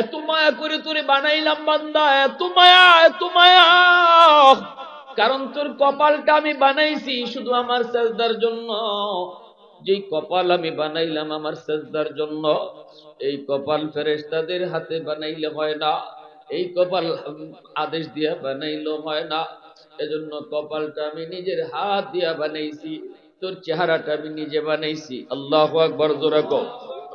এত মায়া করে তোরে বানাইলাম বান্দা, এত মায়া এত মায়া। কারণ তোর কপালটা আমি বানাইছি শুধু আমার সেজদার জন্য। যেই কপাল আমি বানাইলাম আমার সেজদার জন্য, এই কপাল ফেরেশতাদের হাতে বানাইলে হয় না, এই কপাল আদেশ দিয়া বানাইলো হয় না। এজন্য কপালটা আমি নিজের হাত দিয়া বানাইছি, তোর চেহারাটা আমি নিজে বানাইছি। আল্লাহ আকবর, জোরা কো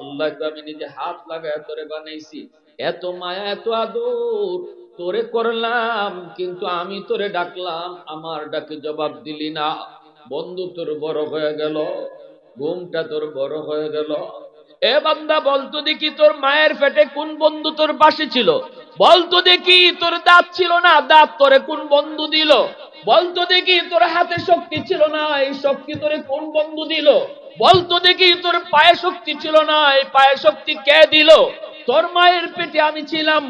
আল্লাহকে আমি নিজে হাত লাগায় তোরে বানাইছি। এত মায়া, এত আদর তোরে করলাম, কিন্তু আমি তোরে ডাকলাম, আমার ডাকে জবাব দিলি না। বন্ধু তোর বড় হয়ে গেল, ঘুমটা তোর বড় হয়ে গেল। এ বান্দা বলতো দেখি তোর মায়ের পেটে কোন বন্ধু তোর পাশে ছিল? বলতো দেখি তোর দাঁত ছিল না, দাঁত তোরে কোন বন্ধু দিল? বলতো দেখি তোর হাতে শক্তি ছিল না, এই শক্তি তোরে কোন বন্ধু দিল? বলতো দেখি তোর পায়ে শক্তি ছিল না, এই পায়ে শক্তি কে দিল? তোর মায়ের পেটে আমি ছিলাম,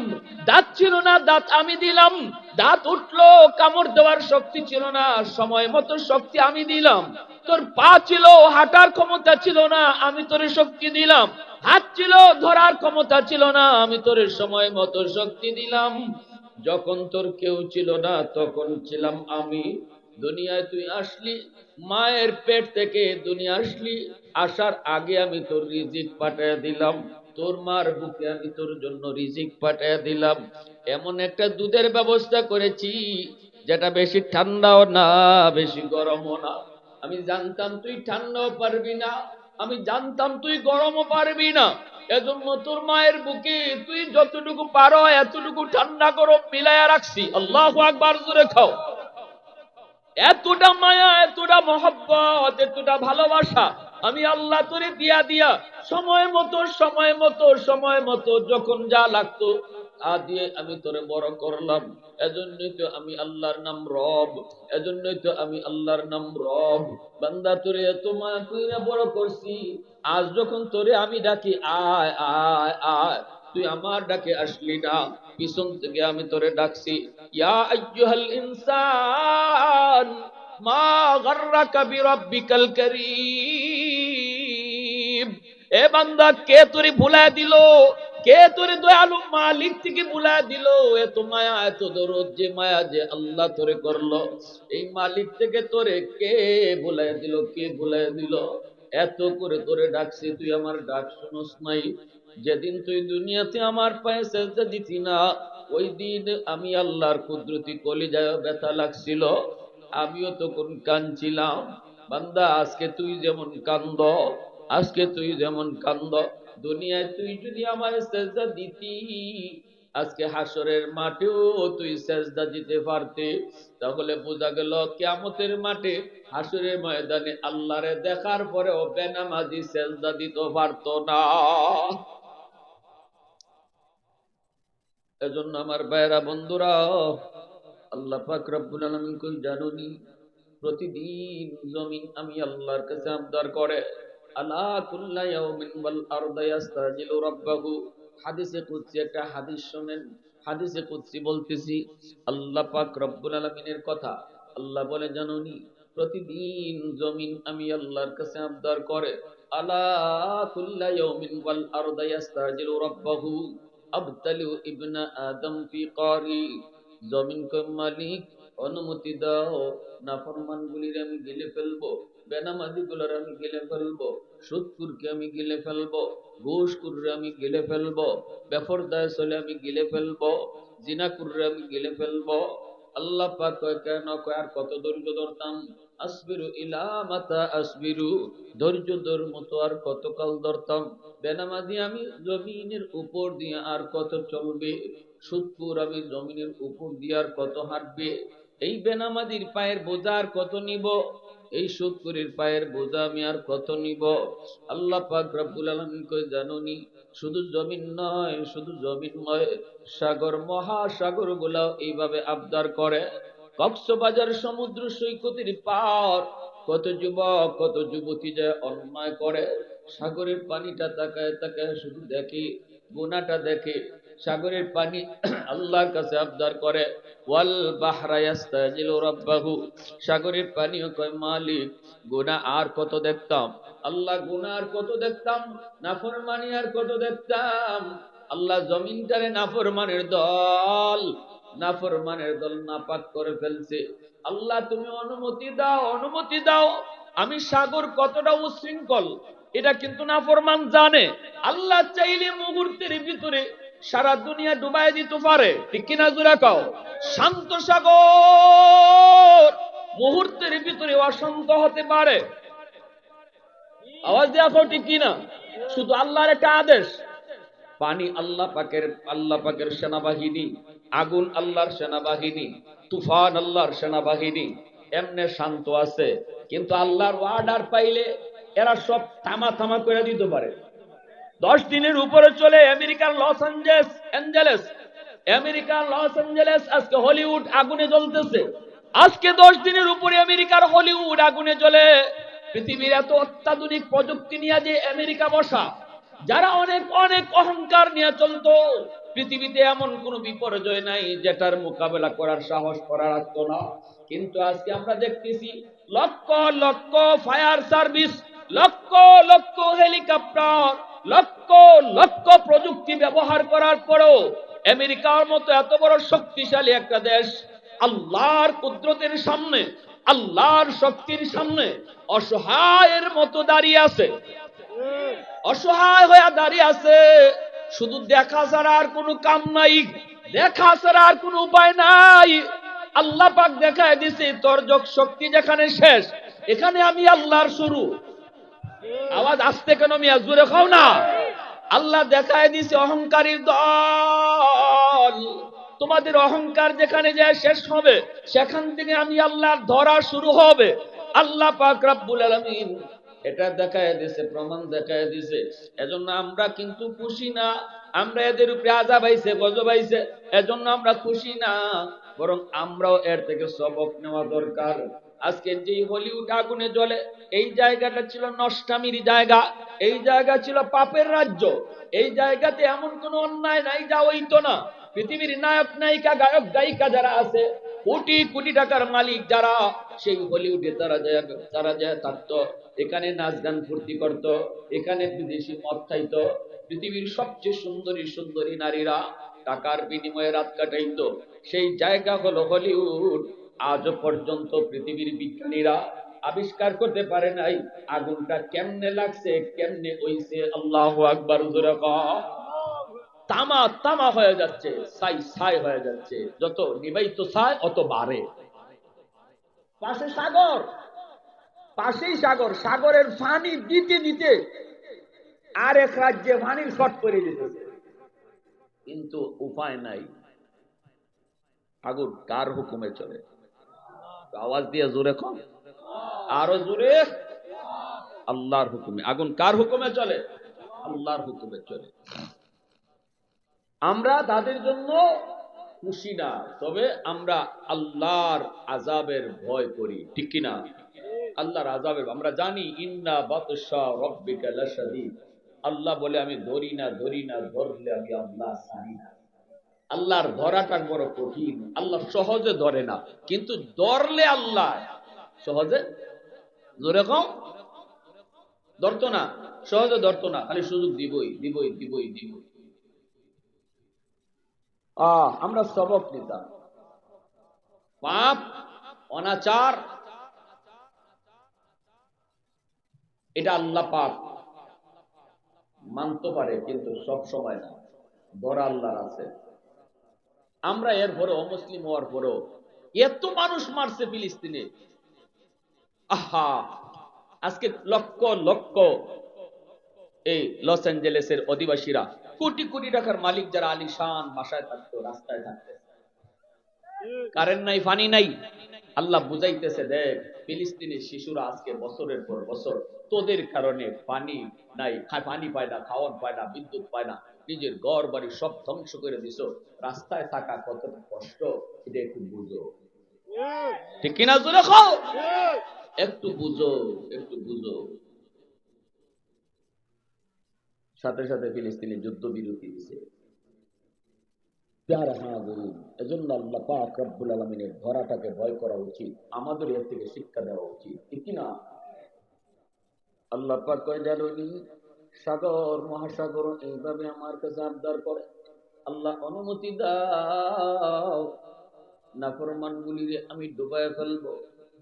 দাঁত ছিল না, দাঁত আমি দিলাম। দাঁত উঠল, কামড় দেওয়ার শক্তি ছিল না, সময় মতো শক্তি আমি দিলাম। তোর পা ছিল, হাঁটার ক্ষমতা ছিল না, আমি তোরে শক্তি দিলাম। হাত ছিল, ধরার ক্ষমতা ছিল না, আমি তোরে সময় মতো শক্তি দিলাম। যখন তোর কেউ ছিল না, তখন ছিলাম আমি। দুনিয়ায় তুই আসলি, মায়ের পেট থেকে দুনিয়া আসলি, আসার আগে আমি তোর রিজিক পাঠায় দিলাম। তোর মার বুকে আমি তোর জন্য রিজিক পাঠায় দিলাম। এমন একটা দুধের ব্যবস্থা করেছি, যেটা বেশি ঠান্ডাও না, বেশি গরমও না। আমি জানতাম তুই ঠান্ডাও পারবি না, আমি জানতাম তুই গরমও পারবি না। এজন্য তোর মায়ের বুকে তুই যতটুকু পারো, এতটুকু ঠান্ডা গরম মিলাইয়া রাখছি। আল্লাহ আকবার, জোরে খাও। এতটা মায়া, এতটা মহব্বত, এতটা ভালোবাসা আমি আল্লাহ তোরে দিয়া দিয়া সময় মতো সময় মতো সময় মতো যখন যা লাগতো, তা দিয়ে আমি তোরে বড় করলাম। এজন্যই তো আমি আল্লাহর নাম রব, এজন্যই তো আমি আল্লাহর নাম রব। বান্দা তোরে এত মায়া কইরা বড় করছি, আজ যখন তোরে আমি ডাকি, আয় আয় আয়, তুই আমার ডাকে আসলি না, পিছন থেকে আমি তোরে ডাকছি। ইয়া আইয়ুহাল ইনসান, মা গাররাকা বিরাব্বিকাল কারীম। এ বান্দা, কে তোরে ভুলায় দিল? কে তোরে দয়ালু মালিক থেকে ভুলায় দিল? এত মায়া এত দরদ, যে মায়া যে আল্লাহ তোরে করল। এই মালিক থেকে তোরে কে ভুলায় দিল, কে ভুলায় দিল? এত করে তোরে ডাকছি, তুই আমার ডাক শুনোস নাই। যেদিন তুই দুনিয়াতে আমার পায়ে সেজদা দিতি না, ওই দিন আমি আল্লাহর কুদরতি কলিজায় ব্যথা লাগছিল। আমিও তখন কাঁদছিলাম। বান্দা, আজকে তুই যেমন কান্দ আজকে তুই যেমন কান্দ, দুনিয়ায় তুই যদি আমার সেজদা দিতি, আজকে হাসরের মাঠেও তুই সেজদা দিতে পারতে। তাহলে বোঝা গেল কেমতের মাঠে হাসরের ময়দানে আল্লাহরে দেখার পরেও বেনামাজি সেজদা দিতে পারতো না। এজন্য আমার ভাইরা বন্ধুরা, আল্লাহ পাক রব্বুল আলামিন কই জানুনি? প্রতিদিন জমিন আমি আল্লাহর কাছে আবদার করে। আলা কুল্লা ইয়াউমিন ওয়াল আরদা ইয়াস্তাজিলু রাব্বাহু। হাদিসে কুদসি একটা হাদিস শুনেন। হাদিসে কুদসি বলতেছি, আল্লাহ পাক রব্বুল আলামিনের কথা। আল্লাহ বলে, জানুনি, প্রতিদিন জমিন আমি আল্লাহর কাছে আবদার করে। আলা কুল্লা ইয়াউমিন ওয়াল আরদা ইয়াস্তাজিলু রাব্বাহু। আবতালিউ ইবনা আদম ফি কারি জমিন কে মালিক, অনুমতি দাও নাফরমান গুলির আমি গিলে ফেলব। বেনামাজি গুলার আমি গিলে ফেলব সুদকুরকে আমি গিলে ফেলব, ঘুষকুররে আমি গিলে ফেলব, বেফরদায় চলে আমি গিলে ফেলব আমি গিলে ফেলব। আল্লাহ পাক কয়, কেন কয়, আর কত ধৈর্য ধরতাম? আসবিরু ইলা মাতা আসবিরু, ধৈর্য ধর মতো আর কতকাল ধরতাম? বেনামাজি আমি জমিনের উপর দিয়ে আর কত চলবে? সুদপুর আমি জমিনের উপর দিয়ে আর কত হাঁটবে? এই বেনামাজির পায়ের বোঝা আর কত নিব? এই সুদপুরের পায়ের বোঝা আমি আর কত নিব? আল্লাহ পাক রব্বুল আলামিন কই জানুনি, শুধু জমিন নয়, শুধু জমিন নয়, সাগর, মহাসাগর গুলাও এইভাবে আবদার করে। কক্সবাজার সমুদ্র সৈকতের পার, কত যুবক, কত যুবতী যায় অন্যায় করে। সাগরের পানিটা তাকায় তাকায় শুধু দেখে, গুনাটা দেখে সাগরের পানি আল্লাহর কাছে আবদার করে, ওয়াল বাহরা ইয়াস্তাজিলু রাব্বাহু। সাগরের পানিও কয়, মালিক, গুনাহ আর কত দেখতাম? আল্লাহ গুনাহ আর কত দেখতাম? নাফরমানি আর কত দেখতাম? আল্লাহ জমিনটারে নাফরমানের দল নাফরমানের দল নাপাক করে ফেলছে। আল্লাহ, তুমি অনুমতি দাও অনুমতি দাও। আমি সাগর কতটা উশৃঙ্খল, এটা কিন্তু নাফরমান জানে। আল্লাহ চাইলে মুহূর্তের ভিতরে সারা দুনিয়া ডুবাই দিতে পারে। ঠিক কিনা জোরা কাও? শান্ত সাগর মুহূর্তের ভিতরে অশান্ত হতে পারে। আওয়াজ দেওয়া খাও ঠিক কিনা? শুধু আল্লাহর একটা আদেশ। পানি আল্লাহ পাকের আল্লাহ পাকের সেনাবাহিনী, আগুন আল্লাহর সেনাবাহিনী, তুফান আল্লাহর সেনাবাহিনী, এমনে শান্ত আছে। কিন্তু আল্লাহর অর্ডার পাইলে এরা সব থামা থামা করে দিতে পারে। দশ দিনের উপরে চলে আমেরিকার লস অ্যাঞ্জেলেস অ্যাঞ্জেলেস। আমেরিকার লস অ্যাঞ্জেলেস, আজকে হলিউড আগুনে জ্বলতেছে। আজকে দশ দিনের উপরে আমেরিকার হলিউড আগুনে জ্বলে। পৃথিবীর এত অত্যাধুনিক প্রযুক্তি নিয়ে যে আমেরিকা বসা, যারা অনেক অনেক অহংকার নিয়ে চলতো, পৃথিবীতে এমন কোন বিপর্যয় নাই যেটার মোকাবেলা করার সাহস করার আসত না কিন্তু আজকে আমরা দেখতেছি, lakh lakh fire service, lakh lakh helicopter lakh lakh প্রযুক্তি ব্যবহার করার পরেও আমেরিকার মতো এত বড় শক্তিশালী একটা দেশ আল্লাহর কুদরতের সামনে, আল্লাহর শক্তির সামনে অসহায়ের মতো দাঁড়িয়ে আছে। অসহায় হয়ে দাঁড়িয়ে আছে, শুধু দেখা ছাড়া আর কোনো কাম নাই, দেখা ছাড়া আর কোনো উপায় নাই। আল্লাহ পাক দেখায় দিছে, তোর শক্তি যেখানে শেষ, এখানে আমি আল্লাহর শুরু। আওয়াজ আসতে কেন মিয়া? জুড়ে খাও না। আল্লাহ দেখায় দিছে অহংকারীর দল। তোমাদের অহংকার যেখানে যায় শেষ হবে, সেখান থেকে আমি আল্লাহর ধরা শুরু হবে। আল্লাহ পাক রাব্বুল আলামিন এটা দেখায় দিছে, প্রমাণ দেখায় দিছে। এজন্য আমরা কিন্তু খুশি না। আমরা এদের উপরে আজাব আইছে, গজব আইছে। এজন্য আমরা খুশি না। বরং আমরাও এর থেকে সবক নেওয়া দরকার। আজকে যে হলিউড আগুনে জ্বলে, এই জায়গাটা ছিল নষ্টামির জায়গা, এই জায়গা ছিল পাপের রাজ্য। এই জায়গাতে এমন কোন অন্যায় নাই, যা হইতো না। পৃথিবীর নায়ক, নায়িকা, গায়ক, গায়িকা যারা আছে, কোটি কোটি টাকার মালিক যারা, সেই হলিউডে তারা যায় তারা যায় থাকতো। এখানে নাচ গান ফুর্তি করত, এখানে বিদেশি মদ খাইতো। পৃথিবীর সবচেয়ে সুন্দরী সুন্দরী নারীরা টাকার বিনিময়ে রাত কাটাইতো। সেই জায়গা হলো হলিউড। আজও পর্যন্ত পৃথিবীর বিজ্ঞানীরা আবিষ্কার করতে পারে নাই আগুনটা কেমনে লাগছে, কেমনে হইছে, আল্লাহ আকবার তামা তামা হয়ে যাচ্ছে ছাই ছাই হয়ে যাচ্ছে। যত নিবাইত ছাই অত বাড়ে। পাশে সাগর। পাশেই সাগর। সাগরের পানি দিতে দিতে আর এক রাজ্যে পানির শট করে দিতেছে। কিন্তু উপায় নাই। আগুন কার হুকুমে চলে? আওয়াজ দিয়ে জোরে কম। আরও জোরে। আল্লাহর হুকুমে। আগুন কার হুকুমে চলে? আল্লাহর হুকুমে চলে। আমরা তাদের জন্য খুশি না, তবে আমরা আল্লাহর আজাবের ভয় করি, ঠিক কিনা আল্লাহর আজাবের আমরা জানি, ইন্না বাতশা রব্বিকা লাশাদীদ। আল্লাহ বলে, আমি ধরি না ধরি না, ধরলে আমি আল্লাহ জানি না। আল্লাহর ধরাটা বড় কঠিন। আল্লাহ সহজে ধরে না। কিন্তু ধরলে আল্লাহ সহজে ধরে কম? ধরতো না। সহজে ধরতো না। খালি সুযোগ দিবই দিবই দিবই আহ, আমরা সবক নিতাম। পাপ, অনাচার, এটা আল্লাহ পাপ মানতে পারে, কিন্তু সব সময় না। ধরা আল্লাহর আছে। আমরা এর পরে অমুসলিম হওয়ার পরেও এত মানুষ মারছে ফিলিস্তিনে। আহা! আজকে লক্ষ লক্ষ এই লস অ্যাঞ্জেলেসের অধিবাসীরা, কোটি কোটি টাকার মালিক যারা আলিশান বাসায় থাকতো, রাস্তায় থাকতো। কারেন্ট নাই, পানি নাই। আল্লাহ বুঝাইতেছে, দেখ ফিলিস্তিনের শিশুরা আজকে বছরের পর বছর তোদের কারণে পানি নাই পানি পায় না, খাওয়ান পায় না, বিদ্যুৎ পায় না। নিজের ঘর বাড়ি সব ধ্বংস করে দিছ। রাস্তায় থাকা কতটা কষ্ট, এটা একটু বুঝো। ঠিক কিনা জোরে একটু বুঝো একটু বুঝো। সাথে সাথে ফিলিস্তিনি যুদ্ধ বিরতি দিছে হ্যাঁ এজন্য আল্লাহ পাক রব্বুল আলমিনের ধরাটাকে ভয় করা উচিত, আমাদের এর থেকে শিক্ষা দেওয়া উচিত। ঠিক কিনা? আল্লাহ পাক কয় জানুনি সাগর, মহাসাগর, এইভাবে আমার কাছে আবদার করে। আল্লাহ অনুমতি দাও। নাফরমান গুলিরে আমি ডুবায় ফেলব।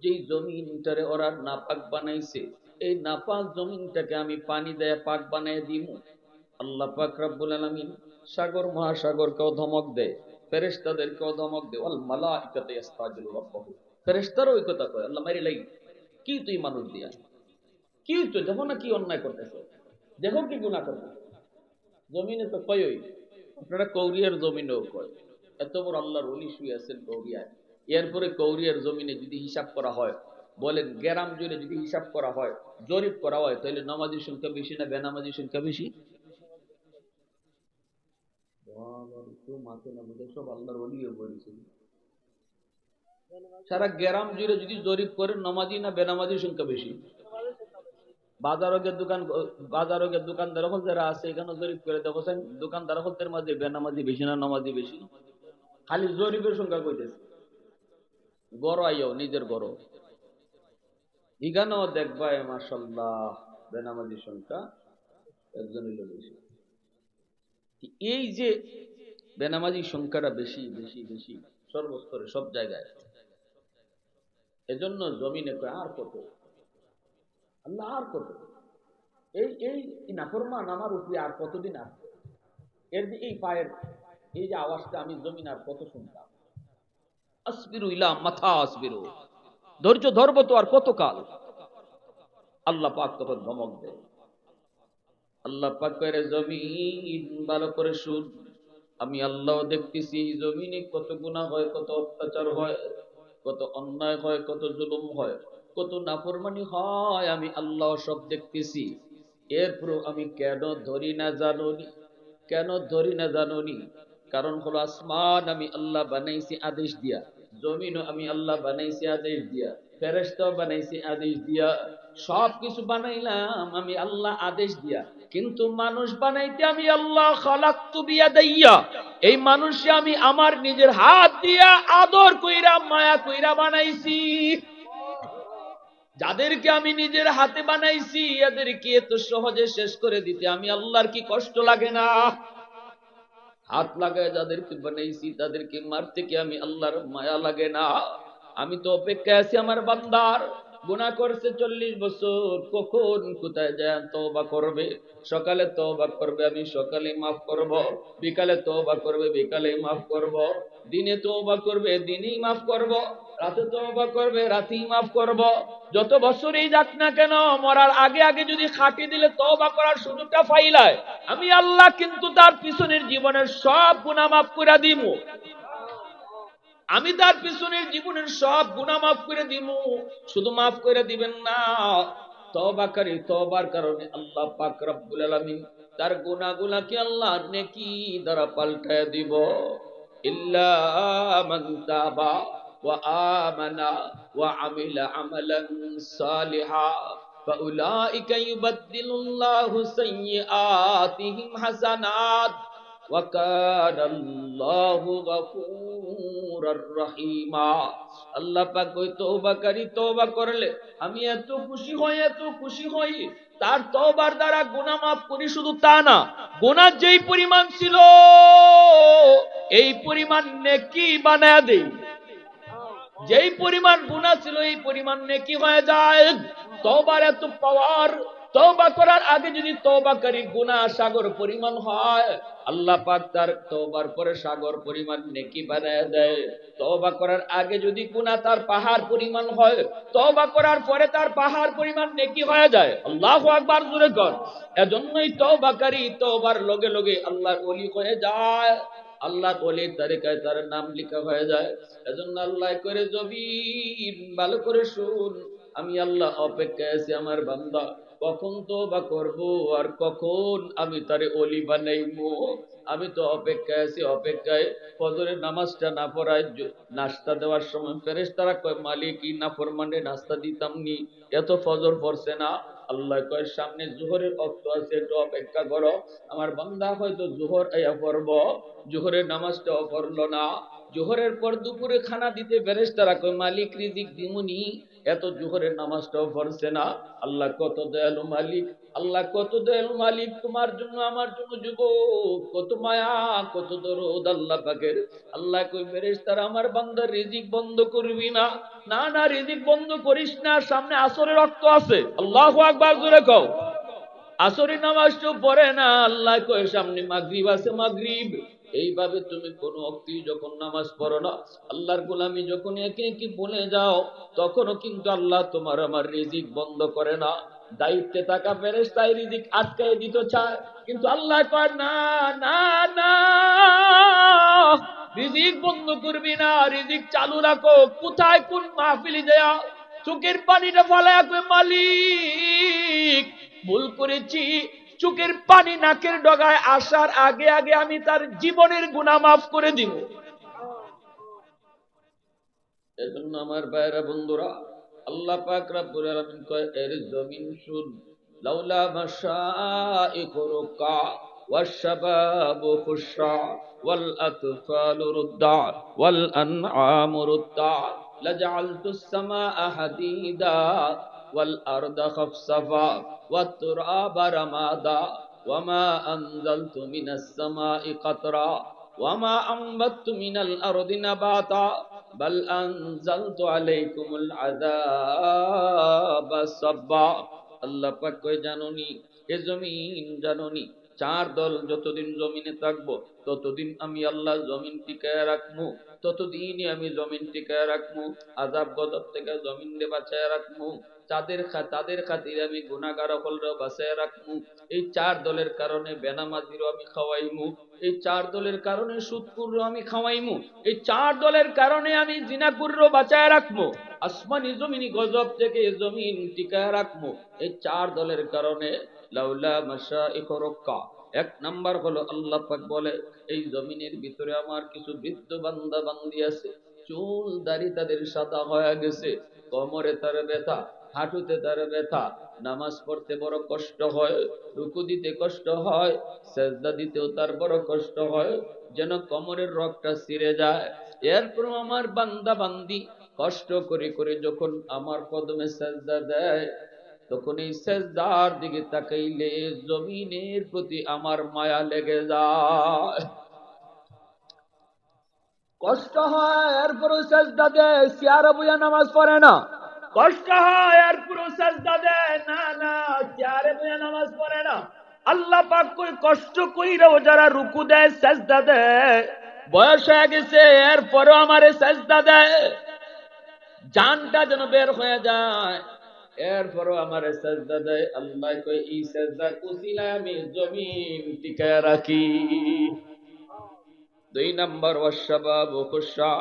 যেই জমিনটারে ওরা নাপাক বানাইছে, এই নাপাক জমিনটাকে আমি পানি দেয়া পাক বানায় দিব আল্লাহ পাক রাব্বুল আলামিন সাগর, মহাসাগরকেও ধমক দেয় ফেরেশতাদেরকেও ধমক দেয় ওয়াল মালাইকাতে ইস্তাজিলু রাব্বাহু ফেরেশতারও ওই কথা কয়, আল্লাহ মারি লাগি কি তুই মানুষ দিয়া? কি তো দেখো না কি অন্যায় করতেছে। দেখো কি গুনাহ করতেছে জমিনে তো কয়ই আপনারা কৌরিয়ার জমিনেও কয় এত বড় আল্লাহর অলি শুয়ে আছেন কৌরিয়ায়। এরপরে কৌরিয়ার জমিনে যদি হিসাব করা হয়, বলেন গ্রাম জুড়ে যদি হিসাব করা হয়, জরিপ করা হয়, তাহলে নামাজির সংখ্যা বেশি না বেনামাজির সংখ্যা বেশি? সারা গ্রাম জুড়ে যদি জরিপ করে নমাজি না বেনামাজির সংখ্যা বেশি? বাজারকের দোকান বাজারকের দোকানদার হল যারা আছে, এখানে জরিপ করে দেখছেন দোকানদার হলদের মাঝে বেনামাজি বেশি না নামাজি বেশি। খালি জরিপের সংখ্যা কইতেছে। গড় আইও নিজের গড় এখানেও দেখবা মাসাল্লাহ বেনামাজির সংখ্যা একজন হইল বেশি। এই যে বেনামাজির সংখ্যাটা বেশি বেশি বেশি, সর্বস্তরে সব জায়গায়। এজন্য জমিনে আর কত? আল্লাহ আর কত এই এই নাফরমান আমার উপরে আর কতদিন আসবে এর এই পায়ের, এই যে আওয়াজটা আমি জমিন আর কত শুনতাম। আসবিরু ইলা মাথা আসবিরু। ধৈর্য ধরবো তো আর কত কাল আল্লাহ পাক তখন ধমক দেয়। আল্লাহ পাক করে জমিন ভালো করে শুন। আমি আল্লাহ দেখতেছি, জমিনে কত গুনাহ হয়, কত অত্যাচার হয়, কত অন্যায় হয়, কত জুলুম হয়। কত নাফরমানি হয়, আমি আল্লাহ সব দেখতেছি। এরপর আমি কেন ধরি না জানুনি? কেন ধরি না জানুনি? কারণ হলো আসমান আমি আল্লাহ বানাইছি আদেশ দিয়া, জমিনও আমি আল্লাহ বানাইছি আদেশ দিয়া ফেরেস্তাও বানাইছি আদেশ দিয়া সব কিছু বানাইলাম আমি আল্লাহ আদেশ দিয়া। কিন্তু মানুষ বানাইতে আমি আল্লাহ খালাক্তু এই মানুষে আমি আমার নিজের হাত দিয়া আদর কইরা, মায়া কইরা বানাইছি। যাদেরকে আমি নিজের হাতে বানাইছি, এদেরকে এত সহজে শেষ করে দিতে আমি আল্লাহর কি কষ্ট লাগে না? হাত লাগায় যাদেরকে বানাইছি, তাদেরকে মারতে কি আমি আল্লাহর মায়া লাগে না? আমি তো অপেক্ষায় আছি আমার বান্দার। গুণা করছে চল্লিশ বছর, কখন কোথায় যায় তওবা করবে? সকালে তওবা করবে, আমি সকালে মাফ করব। বিকালে তওবা করবে বিকালে মাফ করব। দিনে তওবা করবে, দিনেই মাফ করব। রাতে তওবা করবে, রাতেই মাফ করব। যত বছরই যাক না কেন, মরার আগে আগে যদি খাটি দিলে তওবা করার সুযোগটা পাইলায় আমি আল্লাহ কিন্তু তার পিছনের জীবনের সব গুনাহ মাফ করে দিমু। আমি তার পিছনের জীবনের সব গুণা মাফ করে দিব শুধু মাফ করে দিবেন না তবাকারী তবার কারণে আল্লাহ পাক রব্বুল আলামিন তার গুনাহগুলাকে আল্লাহ নেকি দ্বারা পাল্টায় দিব ইল্লা মান তাবা ওয়া আমানা ওয়া আমিলা আমালান সালিহা فأولئك يبدل الله سيئاتهم حسنات وكان الله غفورا আল্লাহ পাক ওই করলে, আমি এত খুশি হই, এত খুশি হই, তার দ্বারা মাফ করি শুধু তা না যেই পরিমাণ ছিল, এই পরিমাণ নেকি বানায় দেই। যেই পরিমাণ গুনাহ ছিল, এই পরিমাণ নেকি হয়ে যায়। তওবার এত পাওয়ার তওবা করার আগে যদি তওবাকারী গুনাহ সাগর পরিমাণ হয়, আল্লাহ পাক তার তওবার পরে সাগর পরিমাণ নেকি বানায় দেয়। তওবা করার আগে যদি গুনাহ তার পাহাড় পরিমাণ হয়, তওবা করার পরে তার পাহাড় পরিমাণ নেকি হয়ে যায়। আল্লাহু আকবার, জোরে কর। এজন্যই তওবাকারী তওবার লগে লগে আল্লাহর ওলি হয়ে যায়। আল্লাহ বলে তারিকায় তার নাম লেখা হয়ে যায়। এজন্য আল্লাহ করে জবিন, ভালো করে শুন। আমি আল্লাহ অপেক্ষায় আছি, আমার বান্দা। কখন তো বা করব আর কখন? আমি তারে অলি বানাইবো আমি তো অপেক্ষায় আছি, অপেক্ষায়। ফজরের নামাজটা না পড়ায় নাস্তা দেওয়ার সময় ফেরেস তারা কয়, মালিক, ই না ফরমানে নাস্তা দিতাম নি এত ফজর পড়ছে না? আল্লাহ কয়, সামনে জোহরের অক্ত আছে, একটু অপেক্ষা করো। আমার বান্দা হয়তো জোহর আয়া পড়ব। জোহরের নামাজটাও পড়ল না। জোহরের পর দুপুরে খানা দিতে ফেরেস তারা কয়, মালিক, রিজিক দিমুনি। এত জোহরের নামাজটাও পড়ছে না। আল্লাহ কত দয়ালু মালিক, আল্লাহ কত দয়াল মালিক, তোমার জন্য, আমার জন্য যুবক, কত মায়া, কত দরদ, আল্লাহ পাকের। আল্লাহ কই, ফেরেশতারা, আমার বান্দার রিজিক বন্ধ করবি না। না না, রিজিক বন্ধ করিস না, সামনে আসরের রক্ত আছে। আল্লাহু আকবার, জোরে কও। আসরি নামাজ তো পড়ে না, আল্লাহ কয় সামনে মাগরিব আছে, মাগরিব। এইভাবে তুমি কোন অক্তি যখন নামাজ পড়ো না, আল্লাহর গোলামি যখন একে একে বলে যাও, তখনও কিন্তু আল্লাহ তোমার আমার রিজিক বন্ধ করে না। দায়িত্বে থাকা ফেরেশতাই রিজিক আটকায় দিত চায় কিন্তু আল্লাহ কয়, না না না, রিজিক বন্ধ করবি না, রিজিক চালু রাখো। কোথায় কোন মাহফিলি দেয়া চোখের পানিটা ফলায় কই মালিক। ভুল করেছি চোখের পানি নাকের ডগায় আসার আগে আগে আমি তার জীবনের গুণা মাফ করে দিব এজন্য আমার ভাইরা বন্ধুরা আল্লাহ পাক রব্বুল আলামিন কয় এর জমিন শুন লাউলা মাশাইকুরুকা والشباب خشع والأطفال رضع والأنعام رضع لجعلت السماء حديدا والأرض خفصفا والتراب رمادا وما أنزلت من السماء قطرا وما أنبت من الأرض نباتا بل أنزلت عليكم العذاب صبا আল্লাহ পাক কয় জাননি এ জমিন জাননি চার দল যতদিন জমিনে থাকব, ততদিন আমি আল্লাহ জমিন টিকায় রাখব। ততদিনই আমি জমিন টিকায় রাখব, আজাব গজব থেকে জমিন রে বাঁচায় রাখব। তাদের তাদের খাতিরে আমি গুনাগার হলরা বাঁচায় রাখব। এই চার দলের কারণে বেনামাজিরও আমি খাওয়াইমু। এই চার দলের কারণে সুদকুরও আমি খাওয়াইমু। এই চার দলের কারণে আমি জিনাকুরও বাঁচায় রাখব। আসমানি জমিনি গজব থেকে জমিন টিকায় রাখব। এই চার দলের কারণে লাউলা মাসা এক নাম্বার হলো আল্লাহ পাক বলে, এই জমিনের ভিতরে আমার কিছু বৃদ্ধ বান্দা বান্দি আছে। চুল দাড়ি তাদের সাদা হয়ে গেছে। কোমরে তার ব্যথা, হাঁটুতে তার ব্যথা। নামাজ পড়তে বড় কষ্ট হয়, রুকু দিতে কষ্ট হয়, সেজদা দিতেও তার বড় কষ্ট হয়। যেন কোমরের রগটা ছিঁড়ে যায়। এরপর আমার বান্দা বান্দি কষ্ট করে করে যখন আমার কদমে সেজদা দেয়, তখন এই সেজদার দিকে তাকাইলে জমিনের প্রতি আমার মায়া লেগে যায়। কষ্ট হয়, এরপরও সেজদা দেয় চেয়ারে বইয়া নামাজ পড়ে না। কষ্ট হয়, এরপরও সেজদা দেয়, না না চেয়ারে বইয়া নামাজ পড়ে না। আল্লাহ পাক কই কষ্ট কইরাও যারা রুকু দেয়, সেজদা দেয়। বয়স হয়ে গেছে, এরপরও আমারে সেজদা দেয়। জানটা যেন বের হয়ে যায়। এরপরও আমার সাজদা দেয়, আল্লাহ কই এই সাজদার উসিলায় আমি জমিন টিকায় রাখি। দুই নাম্বার ওয়াশাবাব খুশা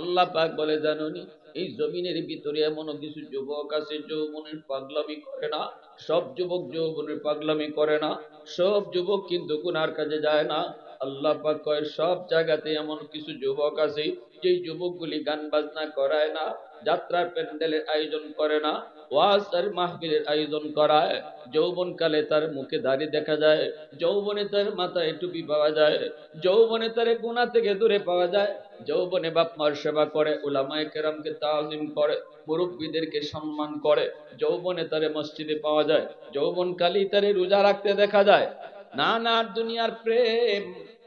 আল্লাহ পাক বলে, জানুনি, এই জমিনের ভিতরে এমন কিছু যুবক আছে, যৌবনের পাগলামি করে না। সব যুবক যৌবনের পাগলামি করে না। সব যুবক কিন্তু গুনার কাজে যায় না। আল্লাহ পাক কয়, সব জায়গাতে এমন কিছু যুবক আছে যে যুবকগুলি গান বাজনা করায় না, যাত্রার প্যান্ডেলের আয়োজন করে না আয়োজন করায় তার মুখে দাড়ি দেখা যায়, যৌবনে তার মাথায় টুপি পাওয়া যায়, যৌবনে তার গুণা থেকে দূরে পাওয়া যায়, যৌবনে বাপ মার সেবা করে, উলামায়ে কেরামকে তালিম করে, মুরব্বীদেরকে সম্মান করে, যৌবনে তারে মসজিদে পাওয়া যায় যৌবন কালেই তারে রোজা রাখতে দেখা যায়। না না দুনিয়ার প্রেম,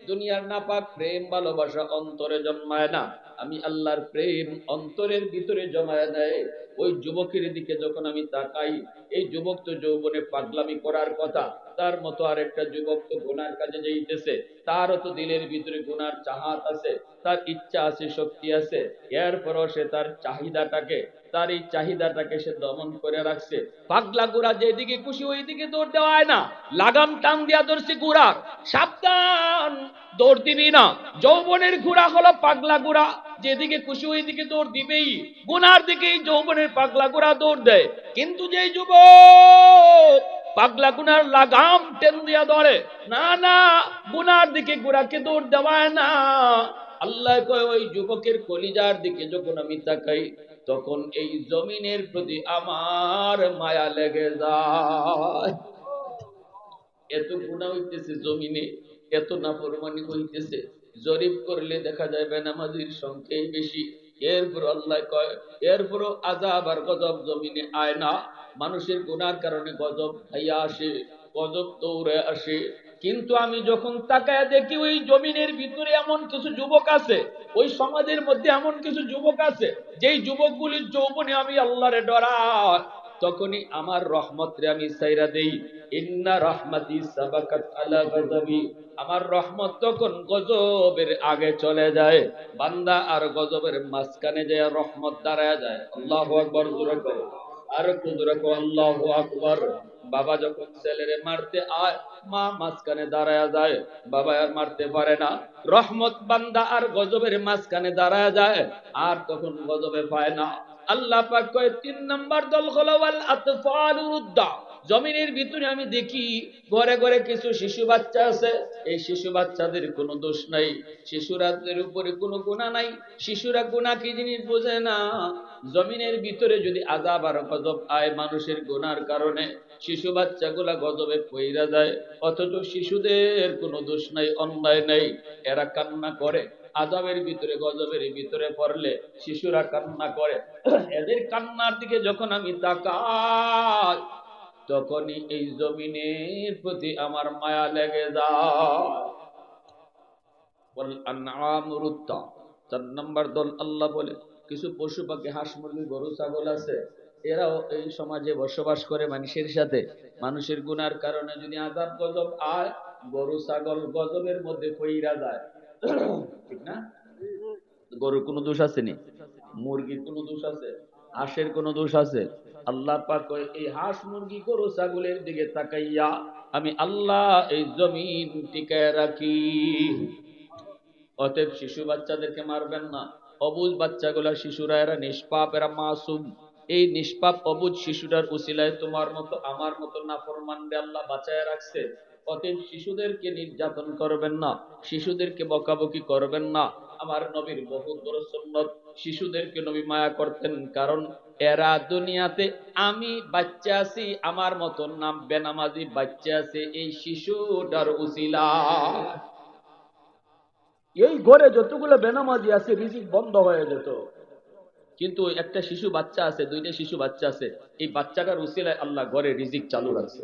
দুনিয়ার নাপাক প্রেম, ভালোবাসা অন্তরে জন্মায় না। আমি আল্লাহর প্রেম অন্তরের ভিতরে জমায়া দেয়। ওই যুবকের দিকে যখন আমি তাকাই, এই যুবক তো যৌবনে পাগলামি করার কথা। তার মতো আর একটা যুবক তো গুনার কাজে যাইতেছে। তারও তো দিলের ভিতরে গুনার চাহাত আছে, তার ইচ্ছা আছে, শক্তি আছে। এরপরও সে তার চাহিদাটাকে তার এই চাহিদাটাকে সে দমন করে রাখছে। পাগলা গুড়া যেদিকে খুশি ওই দিকে দৌড় দেওয়ায় না। লাগাম টান দিয়া ধরছে গুড়া। সাবধান, দৌড় দিবি না। যৌবনের ঘোড়া হলো পাগলা গুড়া। যেদিকে খুশি ওই দিকে দৌড় দিবেই। গুনার দিকেই যৌবনের পাগলা গুড়া দৌড় দেয়। কিন্তু যেই যুবক পাগলা গুনার লাগাম টেন দিয়া ধরে, না না, গুনার দিকে গুড়াকে দৌড় দেওয়ায় না। আল্লাহ কয়, ওই যুবকের কলিজার দিকে যখন আমি তাকাই তখন এই জমিনের প্রতি আমার মায়া লেগে যায়। এত গুণা হইতেছে জমিনে, এত নাফরমানি হইতেছে। জরিপ করলে দেখা যায় বেনামাজির সংখ্যাই বেশি। এরপর আল্লাহ কয়, এরপরও আজাব আর গজব জমিনে আয় না। মানুষের গুনার কারণে গজব খাইয়া আসে, গজব দৌড়ে আসে। কিন্তু আমি যখন তাকায় দেখি ওই জমিনের ভিতরে এমন কিছু যুবক আছে, ওই সমাজের মধ্যে এমন কিছু যুবক আছে, যেই যুবকগুলির যৌবনে আমি আল্লাহরে ডরাই। তখনই আমার রহমত রে আমি সাইরা দেই, ইন্না রহমাতি সাবাকাত আলা গজবি। আমার রহমত তখন গজবের আগে চলে যায়, বান্দা আর গজবের মাঝখানে যায় রহমত দাঁড়ায় যায়। আল্লাহু আকবার, জোরে করো বাবা যখন ছেলেরে মারতে আয়, মা মাঝখানে দাঁড়ায় যায়, বাবা আর মারতে পারে না। রহমত বান্দা আর গজবের মাঝখানে দাঁড়ায় যায়, আর তখন গজবে পায় না। আল্লাহ পাক কয়, তিন নম্বর দল হলো আল আতফালুর উদ্দা জমিনের ভিতরে আমি দেখি ঘরে ঘরে কিছু শিশু বাচ্চা আছে। এই শিশু বাচ্চাদের কোনো দোষ নাই। শিশুরাদের উপরে কোনো গুণা নাই। শিশুরা গুণা কি জিনিস বোঝে না? জমিনের ভিতরে যদি আজাব আর গজব আয় মানুষের গুনার কারণে, শিশু বাচ্চাগুলা গজবে পইরা যায়। অথচ শিশুদের কোনো দোষ নাই, অন্যায় নাই। এরা কান্না করে। আজাবের ভিতরে, গজবের ভিতরে পড়লে শিশুরা কান্না করে। এদের কান্নার দিকে যখন আমি তাকাই তখনই এই জমিনের প্রতি আমার মায়া লেগে আনামরুত্তা চার নম্বর দল আল্লাহ বলে, কিছু পশু পাখি, হাঁস, মুরগি, গরু, ছাগল আছে। এরাও এই সমাজে বসবাস করে মানুষের সাথে। মানুষের গুনার কারণে যদি আজাব গজব আয়, গরু, ছাগল গজবের মধ্যে পইরা যায়। ঠিক না? গরুর কোনো দোষ আছে নি? মুরগির কোনো দোষ আছে? হাঁসের কোনো দোষ আছে? আল্লাহ পাক এই হাঁস মুরগি গরু ছাগলের দিকে তাকাইয়া, আমি আল্লাহ এই জমিন টিকায় রাখি। অতএব শিশু বাচ্চাদেরকে মারবেন না। অবুজ বাচ্চাগুলা শিশুরা, এরা নিষ্পাপ, এরা মাসুম। এই নিষ্পাপ, অবুজ শিশুটার উসিলায় তোমার মতো, আমার মতো নাফরমানরে আল্লাহ বাঁচায় রাখছে। অতএব শিশুদেরকে নির্যাতন করবেন না, শিশুদেরকে বকাবকি করবেন না। আমার নবীর বহু বড় সুন্নত, শিশুদেরকে নবী মায়া করতেন, কারণ এরা দুনিয়াতে আমি বাচ্চা আছি আমার মতন নাম বেনামাজি বাচ্চা আছে এই শিশুটার উসিলা। এই ঘরে যতগুলো বেনামাজি আছে রিজিক বন্ধ হয়ে যেত। কিন্তু একটা শিশু বাচ্চা আছে দুইটা শিশু বাচ্চা আছে এই বাচ্চাটার উসিলায় আল্লাহ ঘরে রিজিক চালু রাখছে।